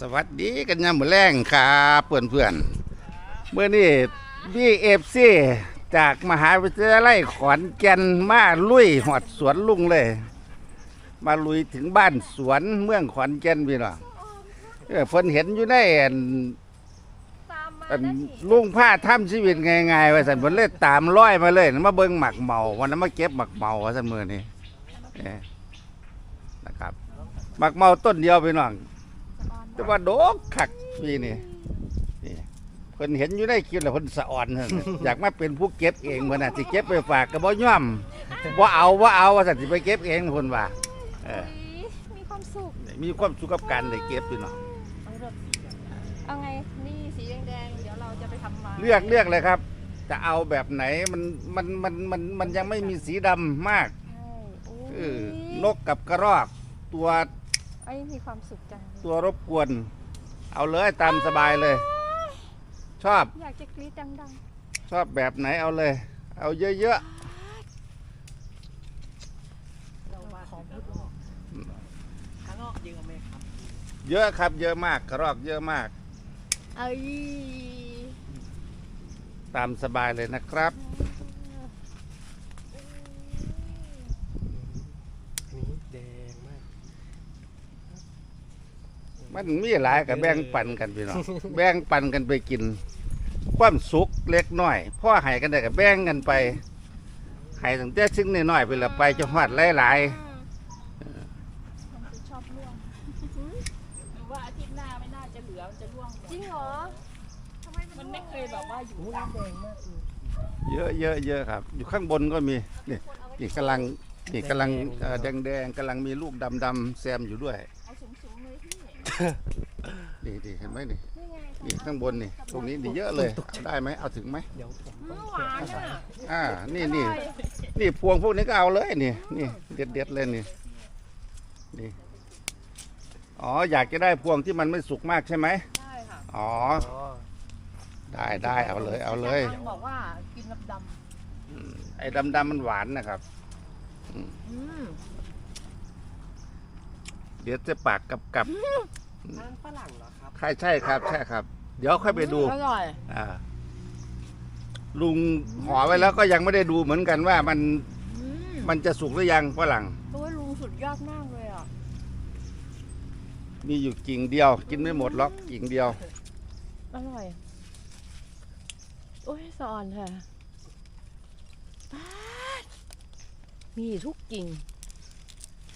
สวัสดีกันยามมื้อแรงครับเพื่อนเพื่อนเมื่อนี้บีเอฟซีจากมหาวิทยาลัยขอนแก่นมาลุยหอดสวนลุงเลย มาลุยถึงบ้านสวนเมืองขอนแก่นพี่น้องเออเพิ่นเห็นอยู่ในอันอันลุงผ้าทำชีวิตง่ายๆว่าสันเพิ่นเลยตามร้อยมาเลยมาเบิ่งหมักเมาวันนั้นมาเก็บหมักเมาสันมือนี้นะครับหมักเมาต้นเดียวพี่น้อง แต่ว่าโดกขักพี่นี่นี่เพิ่นเห็นอยู่ในคลิปแล้วเพิ่นสะอ่อนเพิ่น อยากมาเป็นผู้เก็บเองเพิ่นน่ะสิเก็บไปฝากก็บ่ย่อมบ่เอาบ่เอาว่าซั่นสิไปเก็บเองเพิ่นว่าเอออุ๊ยมีความสุขมีความสุขกับการได้เก็บพี่น้องเอาเถอะเอาไงนี่สีแดงๆเดี๋ยวเราจะไปทำมาเลือกเลือกเลยครับ จะเอาแบบไหนมันมันมันมันมันยังไม่มีสีดำมากใช่โอ้เออยนกกับกระรอกตัว ไอ้มีความสุขจังเลยตัวรบกวน เอาเลยตามสบายเลย ชอบอยากจะกรี๊ดดังชอบแบบไหนเอาเลย เอาเยอะๆเราว่าของพูดข้างนอกเยอะไหมครับ ๆ เยอะครับ เยอะมากกระรอกเยอะมากเอ้ยตามสบายเลยนะครับอันนี้แดงมาก มันมีหลายกับแบ่งปันกันพี่น้อง แบ่งปันกันไปกิน ความสุขเล็กน้อยพ่อให้กันได้กับแบ่งกันไปให้ตั้งแต่ซึ่งน้อยๆไปละไปจะหอดหลายมันจะชอบร่วงหรือว่าอาทิตย์หน้าไม่น่าจะเหลือมันจะร่วงหมดจริงเหรอทำไมมันไม่เคยแบบว่าอยู่โอ้ตามแดงมากเลยๆเยอะเยอะเยอะครับ อยู่ข้างบนก็มีนี่นี่กำลังนี่กำลังแดงแดงๆกำลังมีลูกดำดำๆแซมอยู่ด้วย นี่นี่เห็นไหมนี่นี่ไงนี่ข้างบนนี่ ตรงนี้นี่เยอะเลยเอาได้ไหมเอาถึงไหมเดี๋ยวผมอืต้องมหวานอะอ่า นี่นี่นี่พวงพวกนี้ก็เอาเลยนี่ นี่เด็ดเด็ดๆเลยนี่นี่ อ๋ออยากจะได้พวงที่มันไม่สุกมากใช่ไหมได้ค่ะอ๋ออ๋อ ได้ได้เอาเลย เอาเลยอาจารบอกว่ากินดำไอ้ดำดำๆมันหวานนะครับๆอืมเดี๋ยวจะปากกับกับ ทานฝรั่งเหรอครับ ใช่ใช่ครับ ใช่ครับ เดี๋ยวค่อยไปดูอร่อย อ่าลุงห่อไว้แล้วก็ยังไม่ได้ดูเหมือนกันว่ามันอืมมันจะสุกหรือยังฝรั่งโอ้ยลุงสุดยอดมากเลยอะ มีอยู่กิ่งเดียว กินไม่หมดหรอกกิ่งเดียว อร่อย โอ้ยสอนค่ะป๊าดมีทุกกิ่ง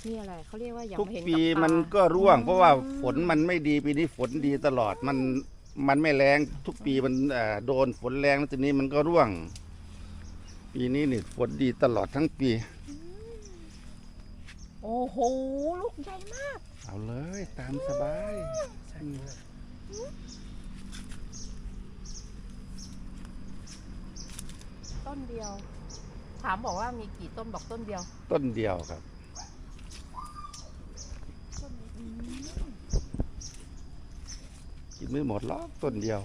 นี่อะไรเขาเรียกว่าอย่างทุกเห็นปีบตามันก็ร่วง เพราะว่าฝนมันไม่ดีปีนี้ฝนดีตลอดมันมันไม่แรงทุกปีมันเอ่อโดนฝนแรงแล้วทีนี้มันก็ร่วง ปีนี้นี่ฝนดีตลอดทั้งปี โอ้โหลูกใหญ่มาก เอาเลยตามสบายใช่มากต้นเดียว ถามบอกว่ามีกี่ต้นบอกต้นเดียว ต้นเดียวครับ กินไม่หมดหรอกต้นเดียว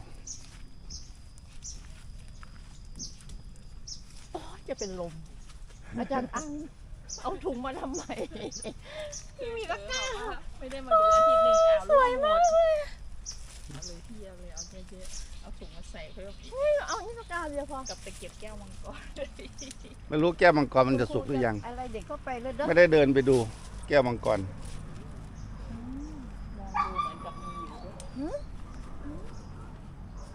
โอ้ยจะเป็นลม อาจารย์อัง เอาถุงมาทำไมพี่มีตะกร้าไม่ได้มาดูอาทิตย์หนึ่งเอาสวยมากเลย เอาเลยพี่เอาเลยเอาเยอะๆเอาถุงมาใส่เพิ่มอีกเฮ้ยเอานี่ตะกร้าเดียวพอกับตะเกียบแก้วมังกรไม่รู้แก้วมังกรมันจะสุกหรือยัง อะไรเด็กเข้าไปเลยเด้อไม่ได้เดินไปดู แก้วมังกรมองดูเหมือนกับมีอยู่ด้วย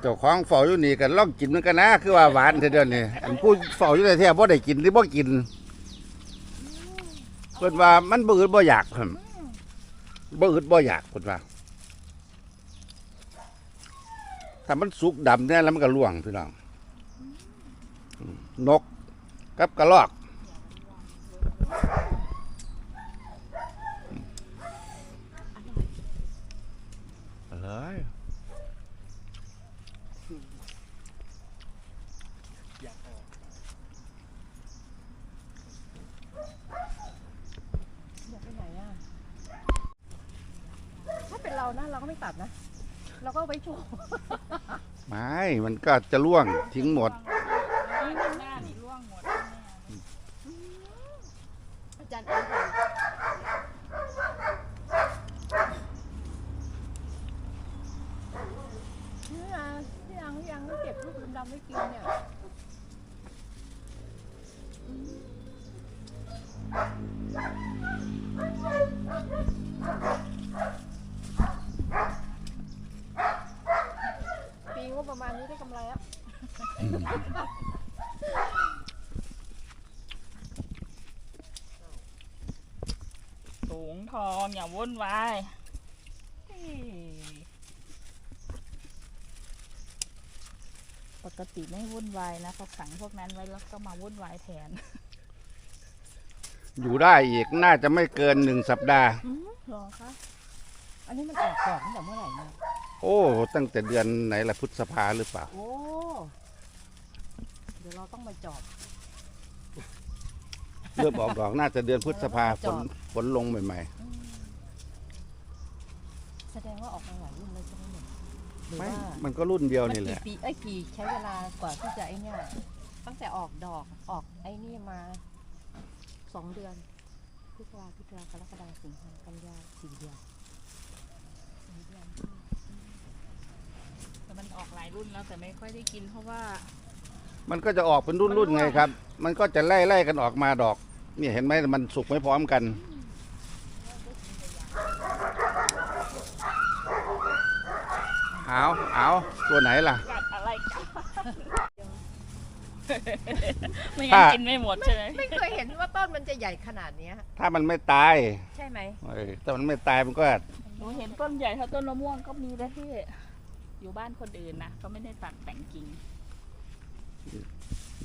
เจ้าของเฝ้าอยู่นี่กันลองกินมันกันนะคือว่าหวานเท่าเดียวนี่อันผู้เฝ้าอยู่ในแท้บ่ได้กินหรือบ่กินเพิ่นว่ามันบ่อึดบ่อยากเพิ่นบ่อึดบ่อยากเพิ่นว่าถ้ามันสุกดำเนี่ยแล้วมันก็ล่วงพี่น้องนกกับกระรอกอาเลยอย ไม่ตัดนะ เราก็ไว้โชว์ไม่ มันก็จะล่วงทิ้งหมด หน้านี่ล่วงหมดอาจารย์เอาไปพี่ยังพี่ยังพี่อังเก็บลูกดำๆไม่กิน องอย่าวุ่นวายเฮ้ยปกติไม่วุ่นวายนะพอขังพวกนั้นไว้แล้วก็มาวุ่นวายแทนอยู่ได้อีกน่าจะไม่เกินหนึ่งสัปดาห์อืมหรอคะ อันนี้มันออกดอกตั้งแต่เมื่อไหร่เนี่ย โอ้ตั้งแต่เดือนไหนละพฤษภาหรือเปล่า โอ้ เดี๋ยวเราต้องมาจอบ เริ่มออกดอกน่าจะเดือนพฤษภาฝจนอดฝนลงใหม่อืม แสดงว่าออกมาหลายรุ่นเลยใช่ไหมเนี่ยหๆรือไม่ ว่ามันก็รุ่นเดียวมันนี่แหกี่ละ ปีไอ้ยกี่ใช้เวลากว่าที่จะไอ้เนี่ยตั้งแต่ออกดอกออกไอ้นี่มาสองเดือนพฤษภาพฤษภากรกฎาสิงหากันยาสี่เดือนสี่เดือนแต่มันออกหลายรุ่นแล้วแต่ไม่ค่อยได้กินเพราะว่ามันก็จะออกเป็นรุ่นๆไงครับ มันก็จะไล่ไล่ๆกันออกมาดอกเนี่ยเห็นไหมมันสุกไม่พร้อมกัน เอาเอาตัวไหนล่ะกัดอะไรกันไม่งั้นถ้ากินไม่หมดใช่ไหมไม่เคยเห็นว่าต้นมันจะใหญ่ขนาดเนี้ยถ้ามันไม่ตายใช่ไหมเออถ้ามันไม่ตายมันก็หนูเห็นต้นใหญ่เท่าต้นมะม่วงก็มีนะที่อยู่บ้านคนอื่นนะก็ไม่ได้ตัดแต่งกิ่ง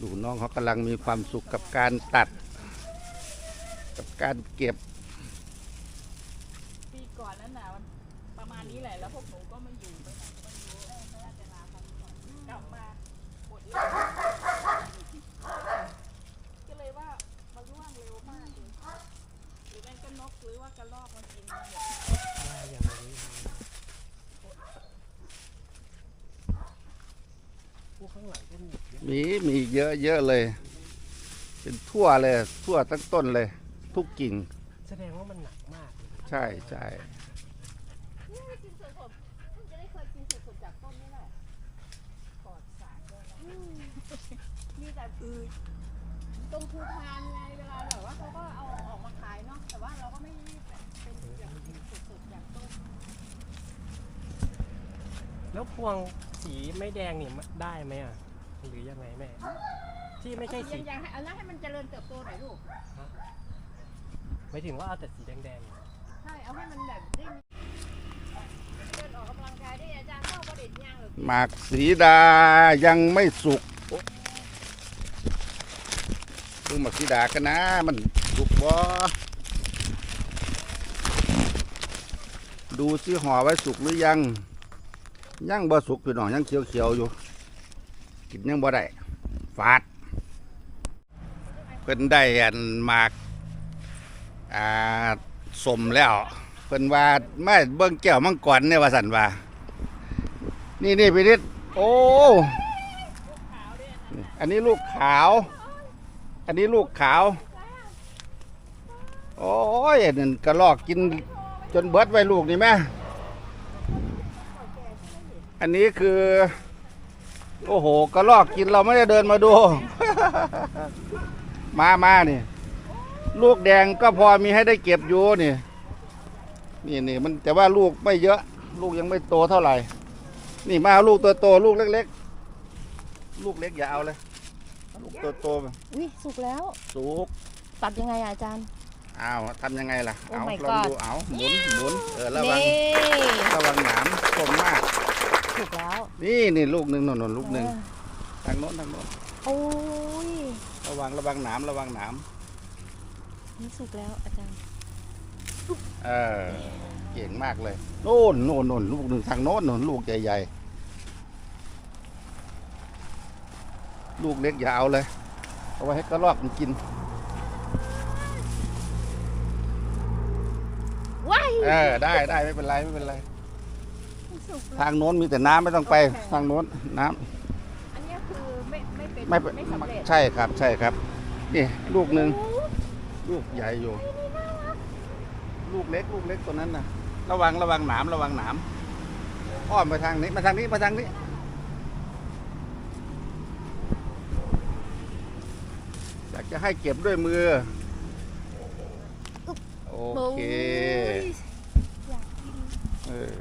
ดูน้องเขากำลังมีความสุขกับการตัด กับการเก็บ ปีก่อนนั้นน่ะมันประมาณนี้แหละแล้วพวกหนูก็ไม่อยู่ ก็เลยว่ามันร่วงเร็วมากเลยหรือแม่งก็นกหรือว่ากระรอกมันกินมาหมดมาอย่างนี้พวกข้างหลังก็มีเยอะมีมีเยอะเยอะเลย เป็นทั่วเลย ทั่วทั้งต้นเลย ทุกกิ่ง แสดงว่ามันหนักมากเลยใช่ใช่ กินสดๆเพิ่งจะได้เคยกินสดๆจากต้นนี่แหละ ปอดสารด้วยนะ มีแต่คือตรงภูพานไงเวลาแบบว่าเขาก็เอาออกมาขายเนาะแต่ว่าเราก็ไม่ได้แบบเป็นแบบกินสดๆจากต้นแล้วพวงสีไม่แดงนี่ได้ไหมอะ หรือยังไงแม่ ที่ไม่ใช่สี ยังยังให้เอาแล้วให้มันเจริญเติบโตหน่อยลูกไม่ถึงว่าเอาแต่สีแดงๆเหรอใช่เอาให้มันแบบได้มีเดินออกกำลังกายได้อาจารย์เข้าประเด็นย่างหรือ หมากสีดายังไม่สุก ดูหมากสีดากันนะ มันสุกบ่ดูสิห่อไว้สุกหรือยัง ยังบ่สุกพี่น้องยังเขียวๆอยู่ กินยังบ่ได้ฝาด เพิ่นได้อันหมากอ่าสมแล้ว เพิ่นว่าไม่เบิ่งแก้วมังกรเนี่ยว่าสันว่า นี่นี่พี่นิดโอ้ อันนี้ลูกขาว อันนี้ลูกขาว โอ้ยนั่นกระลอกกินจนเบิดไว้ลูกนี่แม่ อันนี้คือ โอ้โหกระลอกกินเราไม่ได้เดินมาดู มามานี่ ลูกแดงก็พอมีให้ได้เก็บอยู่นี่ นี่นี่มันแต่ว่าลูกไม่เยอะ ลูกยังไม่โตเท่าไหร่ นี่มาเอาลูกตัวโตลูกเล็ก ๆ ลูกเล็กอย่าเอาเลย ตัวโตอุ้ยสุกแล้ว สุกตัดยังไงอะอาจารย์ อ้าวทำยังไงล่ะ Oh เอา my ลอง God ดูเอาหมุนหมุนเออระวังนี่ระวังหนามคมมาก สุกแล้วนี่นี่ลูกหนึ่งนนนลูกหนึ่งเออทางโน้นทางโน้นโอ้ยระวังระวังหนามระวังหนามนี่สุกแล้วอาจารย์เออเก่งมากเลยโน่นโน่นโน่นลูกหนึ่งทางโน้นโน่นลูกใหญ่ๆ ลูกเล็กอย่าเอาเลย เอาไว้ให้กระรอกมันกินว้ายเออได้ได้ไม่เป็นไรไม่เป็นไร สุกแล้วทางโน้นมีแต่น้ำไม่ต้องไปโอเคทางโน้นน้ำ อันเนี้ยคือไม่ไม่เป็นไม่ไม่สำเร็จใช่ครับใช่ครับ นี่ลูกหนึ่งลูกใหญ่อยู่ ลูกเล็ก ลูกเล็กตัวนั้นนะระวังระวังหนามระวังหนามอ้อมไปทางนี้มาทางนี้มาทางนี้ากจะให้เก็บด้วยมือ โอเคเออ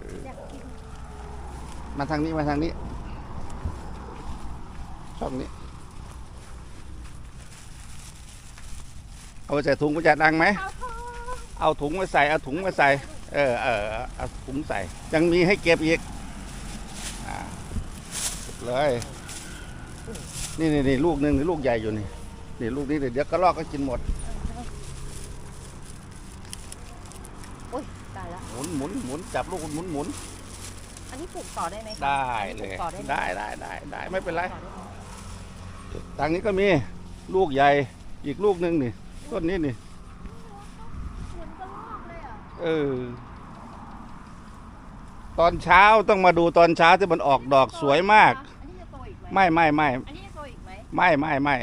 มาทางนี้มาทางนี้ ช่องนี้ เอาใส่ถุงก็จะดังไหม เอาถุงมาใส่ เอาถุงมาใส่ เออเออเอาถุงใส่ ยังมีให้เก็บอีกอเก็บเลย นี่นี่นี่ลูกหนึ่งนี่ลูกใหญ่อยู่นี่ นี่ลูกนี้เดี๋ยวกระรอกก็กินหมดโอ้ยตายละหมุนหมุนหมุนจับลูกหมุนหมุนอันนี้ปลูกต่อได้ไหมคะได้อันเลนี้ยปลูกต่อได้ไหมได้ได้ได้ได้ไม่เป็นไรปลูกต่อด้หมทางนี้ก็มีลูกใหญ่อีกลูกหนึ่งนี่ต้นนี้นี่เหมือนกระรอกเลยอะเออตอนเช้าต้องมาดูตอนเช้าที่มันออกดอกสวยมากอันนี้จะโตอีกไหมไม่ไม่ไม่อันนี้จะโตอีกไหมไม่ไม่ไม่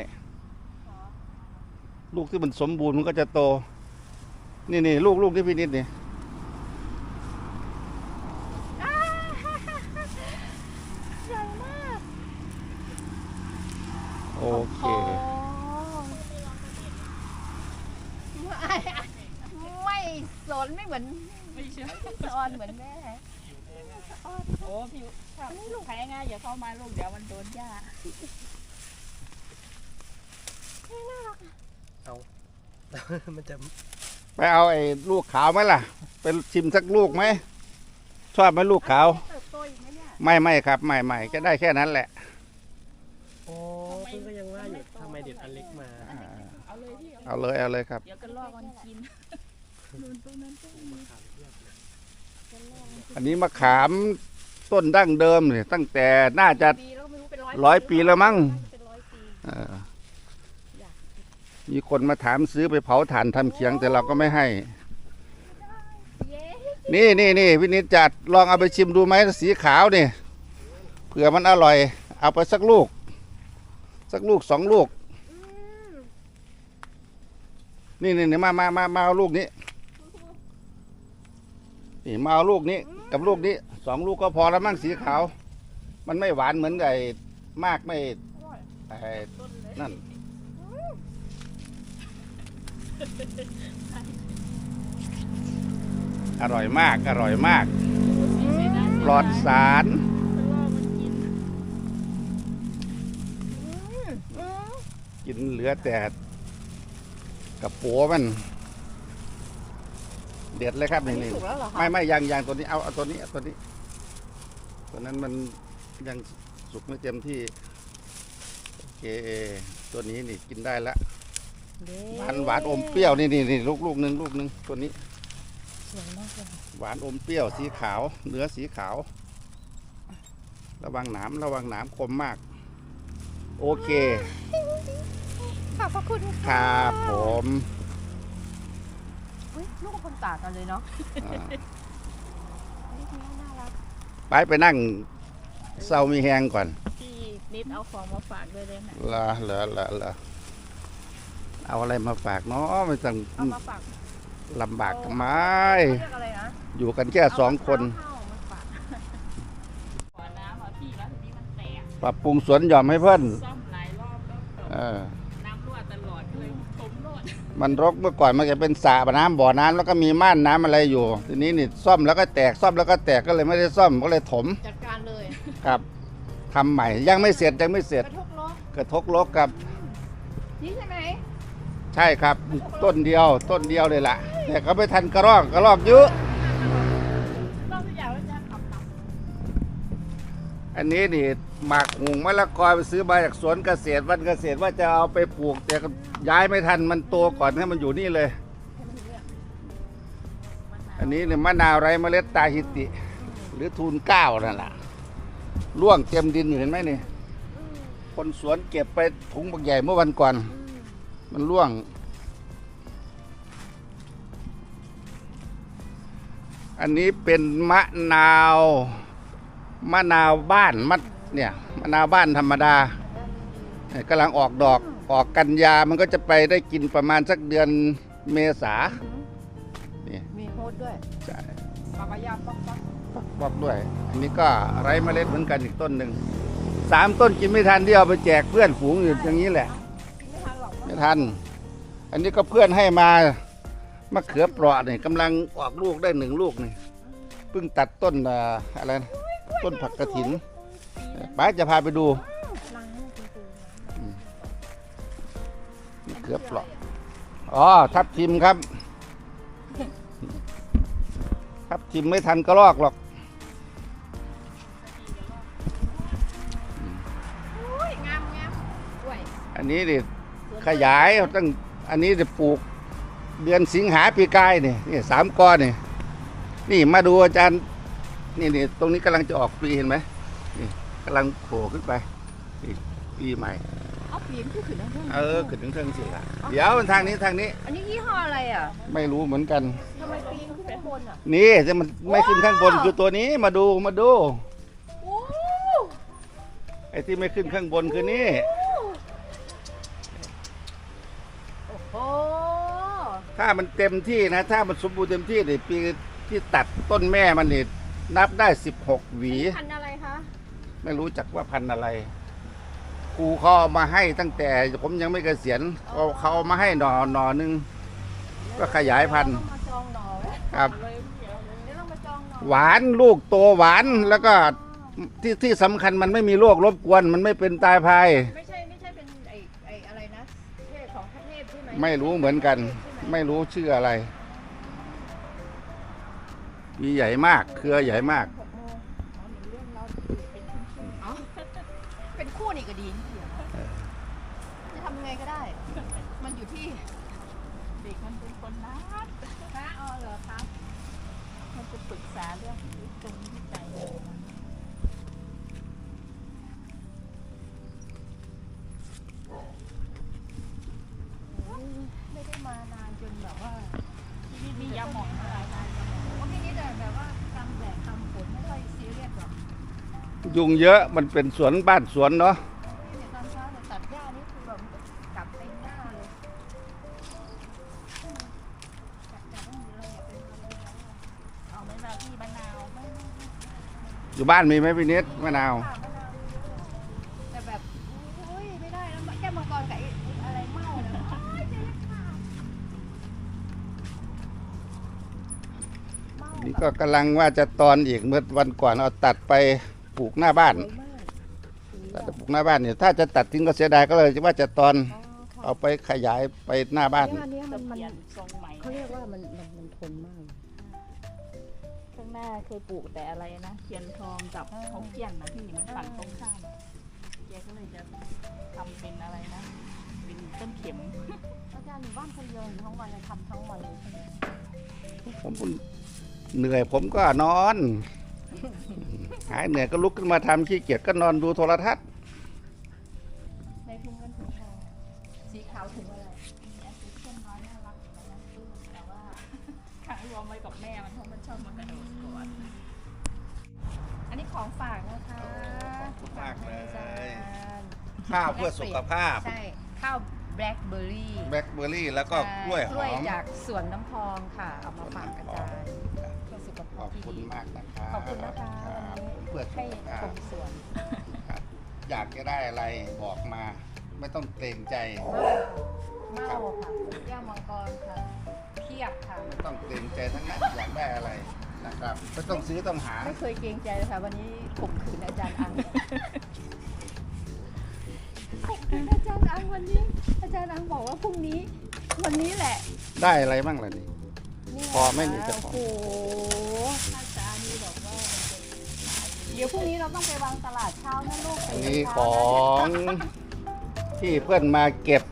ลูกที่มันสมบูรณ์มันก็จะโต นี่นี่ลูกลูกที่พี่นิดนี่ ใหญ่มาก โอเค ไม่ไม่สนไม่เหมือน ไม่ใช่ สอนเหมือนแม่ โอ้พี่ถ้าลูกแพ้ง่ายอย่าเข้ามาลูกเดี๋ยวมันโดนหญ้า มันจะไปเอาไอ้ลูกขาวไหมล่ะ ไปชิมสักลูกไหม ชอบไหมลูกขาว เติบโตอีกไหมเนี่ย ไม่ไม่ครับ ไม่ไม่ก็ได้แค่นั้นแหละ โอ้เพิ่งก็ยังว่าอยู่ทำไมเด็ดอันเล็กมา อ่า เอาเลยพี่เอาเลยเอาเลยครับ เดี๋ยวกระลอกมันกินนู่นตรงนั้นก็มีอันนี้มะขามต้นดั้งเดิมเนี่ยตั้งแต่น่าจะ ปีแล้วไม่รู้เป็นร้อยร้อยปีแล้วมั้ง เป็นร้อยปี เออ มีคนมาถามซื้อไปเผาถ่านทำเขียงแต่เราก็ไม่ให้เย้นี่นี่นี่พี่นิดจัดลองเอาไปชิมดูไหมสีขาวนี่เผื่อมันอร่อย เอาไปสักลูก สักลูกสองลูก นี่นี่นี่มามามามาเอาลูกนี้นี่มาเอาลูกนี้ กับลูกนี้สองลูกก็พอแล้วมั้งสีขาว มันไม่หวานเหมือนไอ้มากไม่ไอ้นั่น อร่อยมาก อร่อยมาก ปลอดสาร กินเหลือแต่กับปัวมัน เด็ดเลยครับนี่นี่ถูกแล้วเหรอคะไม่ไม่ยังยังตัวนี้เอาเอาตัวนี้เอาตัวนี้ ตัวนั้นมันยังสุกไม่เต็มที่โอเคตัวนี้นี่กินได้ละ หวานหวานอมเปรี้ยวนี่นี่นี่ลูกลูกหนึ่งลูกหนึ่งตัวนี้สวยมากเลยหวานอมเปรี้ยวสีขาว เนื้อสีขาว ระวังหนามระวังหนามคมมาก โอเค ขอบพระคุณครับผมอุ๊ยลูกคนต่างกันเลยเนาะอ่าลูกนี้น่ารักไปไปนั่งเศร้ามีแหงก่อน พี่นิดเอาของมาฝากด้วยเลยนะเหรอเหรอ เหรอเหรอเอาอะไรมาฝากเนาะไม่ต้องเอามาฝากลำบากทำไมเขาเรียกอะไรนะอยู่กันแค่สองคน เอาข้าวมาฝากขอน้ำอะพี่แล้วทีนี้มันแตกปรับปรุงสวนหย่อมให้เพื่อนซ่อมหลายรอบแล้วเออน้ำรั่วตลอดเลยผมรั่วมันรกเมื่อก่อนมันจะเป็นสระน้ำบ่อน้ำแล้วก็มีม่านน้ำอะไรอยู่ ทีนี้นี่ซ่อมแล้วก็แตกซ่อมแล้วก็แตกก็เลยไม่ได้ซ่อมก็เลยถมจัดการเลยครับทำใหม่ยังไม่เสร็จยังไม่เสร็จกระทบล้อกระทกลกกับ นี่ใช่ไหมใช่ครับ ต้นเดียวต้นเดียวเลยล่ะ แต่ก็ไม่ทันกระรอกกระรอกเยอะอันนี้นี่หมักหุงมะละกอไปซื้อมาจากสวนเกษตรวันเกษตรว่าจะเอาไปปลูก แต่ย้ายไม่ทันมันโตก่อนให้มันอยู่นี่เลย อันนี้เนี่ยมะนาวไรเมล็ดตาฮิติ หรือทูนเก้านั่นแหละร่วงเต็มดินอยู่เห็นไหมนี่คนสวนเก็บไปถุงบักใหญ่เมื่อวันก่อน มันร่วง อันนี้เป็นมะนาว มะนาวบ้านมะเนี่ยมะนาวบ้านธรรมดาเนี่ยกำลังออกดอกออกกันยา มันก็จะไปได้กินประมาณสักเดือนเมษานี่มีโฮสด้วยใช่ปากกายาป๊อกป๊อกปักบอกด้วย อันนี้ก็ไร้เมล็ดเหมือนกันอีกต้นหนึ่งสามต้นกินไม่ทันที่เอาไปแจกเพื่อนฝูงอยู่อย่างนี้แหละกินไม่ ทันหรอกเนไม่ทัน อันนี้ก็เพื่อนให้มามะเขือเปราะนี่กำลังออกลูกได้หนึ่งลูกนี่เพิ่งตัดต้นอ่าอะไรนะต้นผักกระถินป้าจะพาไปดูล้างคุณปูมะเขือเปราะอ๋อทับทิมครับ ทับทิมไม่ทันกระลอกหรอกอุ้ยงามงามด้วยอันนี้ดิ ขยายตั้งอันนี้จะปลูกเดือนสิงหาปีกายนี่นี่สามก้อนนี่นี่มาดูอาจารย์นี่นี่ตรงนี้กำลังจะออกปลีเห็นไหมนี่กำลังโผล่ขึ้นไปนี่ปลีใหม่เอาปีนขึ้นขึ้นแล้วเออขึ้นถึงเทิงสิละเดี๋ยวทางนี้ทางนี้ อันนี้ยี่ห้ออะไรอะไม่รู้เหมือนกันทำไมปีนขึ้นข้างบนอะนี่จะมันไม่ขึ้นข้างบนคือตัวนี้มาดูมาดูโอ้ไอ้ที่ไม่ขึ้นข้างบนคือนี่ มันเต็มที่นะ ถ้ามันสมบูรณ์เต็มที่นี่ปีที่ตัดต้นแม่มันนี่นับได้16หวี พันธุ์อะไรคะไม่รู้จักว่าพันธุ์อะไร ครูเขาเอามาให้ตั้งแต่ผมยังไม่เกษียณเขาเขาเอามาให้หน่อหน่อหนึงก็ขยายพันธุ์ ต้องมาจองหน่อไว้ครับ เลยเดี๋ยวเลยเดี๋ยวต้องมาจองหน่อหวานลูกโตหวานแล้วก็ที่ที่สำคัญมันไม่มีโรครบกวน มันไม่เป็นตายพาย ไม่ใช่ไม่ใช่เป็นไอไออะไรนะเทพของพระเทพใช่ไหมไม่รู้เหมือนกันใช่ ไม่รู้ชื่ออะไร มีใหญ่มาก เครือใหญ่มาก ยุงเยอะมันเป็นสวนบ้านสวนเนาะเนี่ยตอนเช้าเนี่ยตัดหญ้านี่คือแบบกลับไปหน้าเลยจัดจัดต้องมีอะไรอย่าเป็นอะไรนะเอาไหมล่ะพี่มะนาวไม่ไม่ไม่อยู่บ้านมีไหมพี่นิดมะนาวค่ะมะนาวแต่แบบโอ้ยไม่ได้แล้วแก้วมังกรกับไอ้ไอ้อะไรเมาเนี่ยโอ้ยเจ๊ค่ะเมา นี่ก็กำลังว่าจะตอนอีกเมื่อวันก่อนเอาตัดไป ปลูกหน้าบ้านสวยมากสวยตัดอะไปปลูกหน้าบ้านเนี่ยถ้าจะตัดทิ้งก็เสียดายก็เลยว่าจะตอนอ๋อค่ะเอาไปขยายไปหน้าบ้านเนี่ยอันเนี้ยจะมันเปมันลี่ยนทรงใหม่เขาเรียกว่ามันมันมันทนมาก ข้างหน้าเคยปลูกแต่อะไรนะเทียนทองกับเขาเพี้ยนนะพี่มันฝั่งตรงข้ามแกก็เลยจะทำเป็นอะไรนะเป็นต้นเข็มอาจารย์อยู่บ้านคนเดียวอยู่ทั้งวันเลยทำทั้งวันเลยใช่ไหมผมเหนื่อยผมก็นอน หายเหนื่อยก็ลุกขึ้นมาทำขี้เกียจก็นอนดูโทรทัศน์ในถุงเงินถุงทองสีขาวถุงอะไรมีแอสซิสเทนน้อยน่ารักอยู่ในนั้นตู้แต่ว่าขังรวมไว้กับแม่มันเพราะมันชอบมากระโดดก่อนอันนี้ของฝากนะคะขอบคุณมากเลยอาจารย์ข้าวเพื่อสุขภาพ ใช่ ข้าวแบล็คเบอร์รี่แบล็คเบอร์รี่แล้วก็กล้วยหกล้อวยมจากสวนน้ำพองค่ะ เอามาฝากอาจารย์ เพื่อสุขขภาอพบที่คุณดีมากนะครับขอบคุณนะคะรับวันนี้เพื่อสุให้ขภาชพมสวนครับอยากจะได้อะไรบอกมา ไม่ต้องเกรงใจเมาค่ะแก้วมังกรค่ะเพียบค่ะไม่ต้องเกรงใจทั้งนั้นอยากได้อะไรนะครับไม่ต้องซื้อต้องหาไม่เคยเกรงใจเลยค่ะวันนี้ข่มขืนอาจารย์อังข่มขืนอาจารย์อังวันนี้ อาจารย์อังบอกว่าพรุ่งนี้ วันนี้แหละ ได้อะไรบ้างล่ะนี่นี่ พอไหมนี่จะพอโอ้โหถ้าจานี่บอกว่ามันจะขายเดี๋ยวพรุ่งนี้เราต้องไปวางตลาดเช้านะลูกอันนี้ของที่เพื่อนมาเก็บ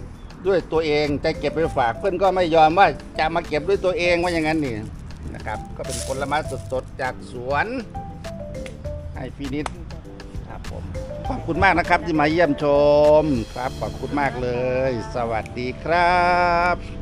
ด้วยตัวเองจะเก็บไปฝากเพื่อนก็ไม่ยอมว่าจะมาเก็บด้วยตัวเองว่าอย่างนั้นนี่นะครับ ก็เป็นผลไม้สดๆจากสวนให้พี่นิดครับผมขอบคุณมากนะครับที่มาเยี่ยมชมครับขอบคุณมากเลย สวัสดีครับ